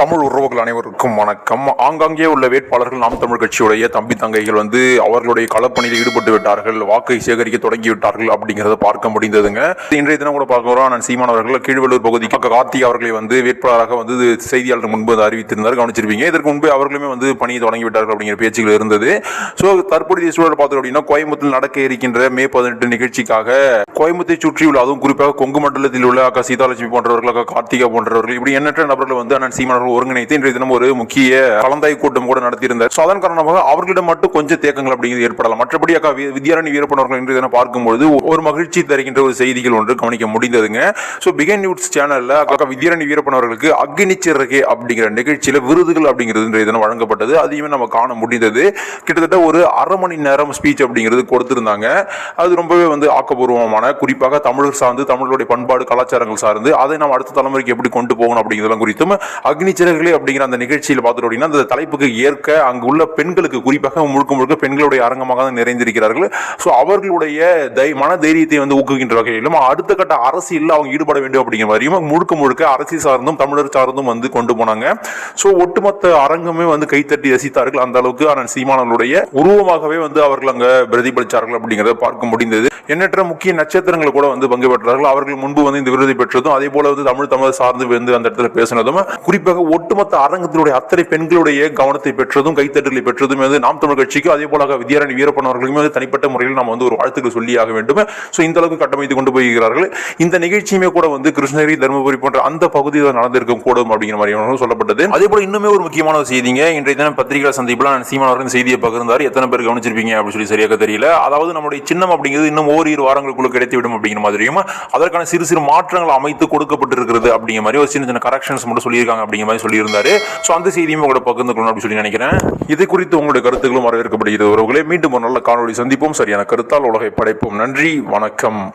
தமிழ் உறவுகள் அனைவருக்கும் வணக்கம். ஆங்காங்கே உள்ள வேட்பாளர்கள் நாம் தமிழ் கட்சியுடைய தம்பி தங்கைகள் வந்து அவர்களுடைய களப்பணியில் ஈடுபட்டு விட்டார்கள் வாக்கை சேகரிக்க தொடங்கி விட்டார்கள் அப்படிங்கிறத பார்க்க முடிந்ததுங்க. இன்றைய தினம் கூட பார்க்கிறோம் நான் சீமான் அவர்கள் கீழ்வள்ளூர் பகுதிக்கு கார்த்திக் அவர்களை வந்து வேட்பாளராக வந்து செய்தியாளர் முன்பு வந்து அறிவித்திருந்தார். கவனிச்சிருப்பீங்க. இதற்கு முன்பு அவர்களுமே வந்து பணியை தொடங்கி விட்டார்கள் அப்படிங்கிற பேச்சுகள் இருந்தது. ஸோ தற்போதைய சூழல் பார்த்தோம் அப்படின்னா கோயம்புத்தூர் நடக்க இருக்கின்ற மே பதினெட்டு நிகழ்ச்சிக்காக கோயம்புத்தை சுற்றியுள்ள அதுவும் குறிப்பாக கொங்கு மண்டலத்தில் உள்ள அக்கா சீதாலட்சுமி போன்றவர்கள் அக்கா கார்த்திகா போன்றவர்கள் இப்படி எண்ணற்ற நபர்கள் வந்து அண்ணன் சீமான் அவர்கள் ஒருங்கிணைத்து இன்றைய தினம் ஒரு முக்கிய கலந்தாய் கூட்டம் கூட நடத்தியிருந்தார். ஸோ அதன் காரணமாக அவர்களிடம் மட்டும் கொஞ்சம் தேக்கங்கள் அப்படிங்கிறது ஏற்படலாம். மற்றபடி அக்கா வித்யாரணி வீரப்பன் அவர்கள் இன்றைய தினம் பார்க்கும்போது ஒரு மகிழ்ச்சி தருகின்ற ஒரு செய்திகள் ஒன்று கவனிக்க முடிந்ததுங்க. ஸோ பிகன் நியூஸ் சேனல்ல அக்கா வித்யாரணி வீரப்பன் அவர்களுக்கு அக்னி சிறகே அப்படிங்கிற நிகழ்ச்சியில விருதுகள் அப்படிங்கிறது இன்றைய தினம் வழங்கப்பட்டது. அதையுமே நம்ம காண முடிந்தது. கிட்டத்தட்ட ஒரு அரை மணி நேரம் ஸ்பீச் அப்படிங்கிறது கொடுத்திருந்தாங்க. அது ரொம்பவே வந்து ஆக்கப்பூர்வமான குறிப்பாக தமிழர் சார்ந்து தமிழருடைய பண்பாடு கலாச்சாரங்கள் சார்ந்து அதை நாம் அடுத்த தலைமுறைக்கு எப்படி கொண்டு போகணும் அப்படிங்கிறதெல்லாம் குறித்தும் அக்னி சிறகுகளே அப்படிங்கிற அந்த நிகழ்ச்சியில் பார்த்துட்டு அப்படின்னா அந்த தலைப்புக்கு ஏற்க அங்கு உள்ள பெண்களுக்கு குறிப்பாக முழுக்க முழுக்க பெண்களுடைய அரங்கமாக தான் நிறைந்திருக்கிறார்கள். ஸோ அவர்களுடைய தை மன தைரியத்தை வந்து ஊக்குகின்ற வகையிலும் அடுத்த கட்ட அரசியலில் அவங்க ஈடுபட வேண்டும் அப்படிங்கிற மாதிரியும் முழுக்க முழுக்க அரசியல் சார்ந்தும் தமிழர் சார்ந்தும் வந்து கொண்டு போனாங்க. ஸோ ஒட்டுமொத்த அரங்கமே வந்து கைத்தட்டி ரசித்தார்கள். அந்த அளவுக்கு ஆனால் சீமானவர்களுடைய உருவமாகவே வந்து அவர்கள் அங்கே பிரதிபலித்தார்கள் அப்படிங்கிறத பார்க்க முடிந்தது. எண்ணற்ற முக்கிய நட்சத்திரங்கள் கூட வந்து பங்கு பெற்றார்கள். அவர்கள் முன்பு வந்து இந்த விருதை பெற்றதும் அதே போல வந்து தமிழ் தமிழ் சார்ந்து வந்து அந்த இடத்துல பேசினதும் குறிப்பாக ஒட்டுமொத்த அரங்கத்தினுடைய அத்தனை பெண்களுடைய கவனத்தை பெற்றதும் கைத்தட்டலை பெற்றதும் வந்து நாம் தமிழ் கட்சிக்கும் அதே போல வித்யாரணி வீரப்பன் அவர்களுமே வந்து தனிப்பட்ட முறையில் நம்ம வந்து ஒரு வாழ்த்துக்கள் சொல்லியாக வேண்டும். ஸோ இந்த அளவுக்கு கட்டமைத்து கொண்டு போகிறார்கள் இந்த நிகழ்ச்சியுமே கூட வந்து கிருஷ்ணகிரி தருமபுரி போன்ற அந்த பகுதியில் நடந்திருக்கும் கூடும் அப்படிங்கிற மாதிரி சொல்லப்பட்டது. அதே போல இன்னுமே ஒரு முக்கியமான ஒரு செய்திங்க. இன்றைய தினம் பத்திரிகை சந்திப்பில் நான் சீமான் அவர்கள் செய்தியை பகிர்ந்தார். எத்தனை பேர் கவனிச்சிருப்பீங்க அப்படின்னு சொல்லி சரியாக தெரியல. அதாவது நம்முடைய சின்னம் அப்படிங்கிறது இன்னும் ஓரிரு வாரங்களுக்குள்ள கிடைத்துவிடும் அப்படிங்கிற மாதிரியும் அதற்கான சிறு சிறு மாற்றங்கள் அமைத்து கொடுக்கப்பட்டிருக்கிறது அப்படிங்கிற மாதிரி ஒரு சின்ன சின்ன கரெக்ஷன்ஸ் மட்டும் சொல்லியிருக்காங்க அப்படிங்கிற மாதிரி சொல்லியிருந்தாரு. ஸோ அந்த செய்தியும் கூட பகிர்ந்து கொள்ளணும் அப்படின்னு சொல்லி நினைக்கிறேன். இது குறித்து உங்களுடைய கருத்துக்களும் வரவேற்கப்படுகிறது. உறவுகளே மீண்டும் ஒரு நல்ல காணொளி சந்திப்போம். சரியான கருத்தால் உலகை படைப்போம். நன்றி வணக்கம்.